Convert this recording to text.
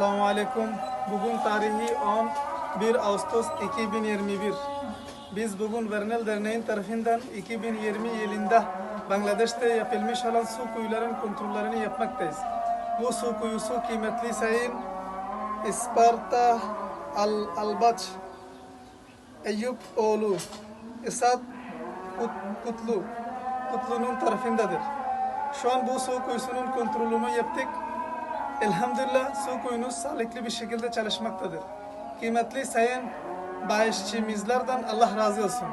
Aleyküm. Bugün tarihi 11 Ağustos 2021. Biz bugün Vernel Derneği'nin tarafından 2020 yılında Bangladeş'te yapılmış olan su kuyuların kontrollerini yapmaktayız. Bu su kuyusu kıymetli sayın Isparta Al Albaç Eyüp oğlu Esat Kut- Kutlu Kutlu'nun tarafındadır. Şu an bu su kuyusunun kontrolünü yaptık. Elhamdülillah su kuyunuz sağlıklı bir şekilde çalışmaktadır. Kıymetli sayın bağışçımızlardan Allah razı olsun.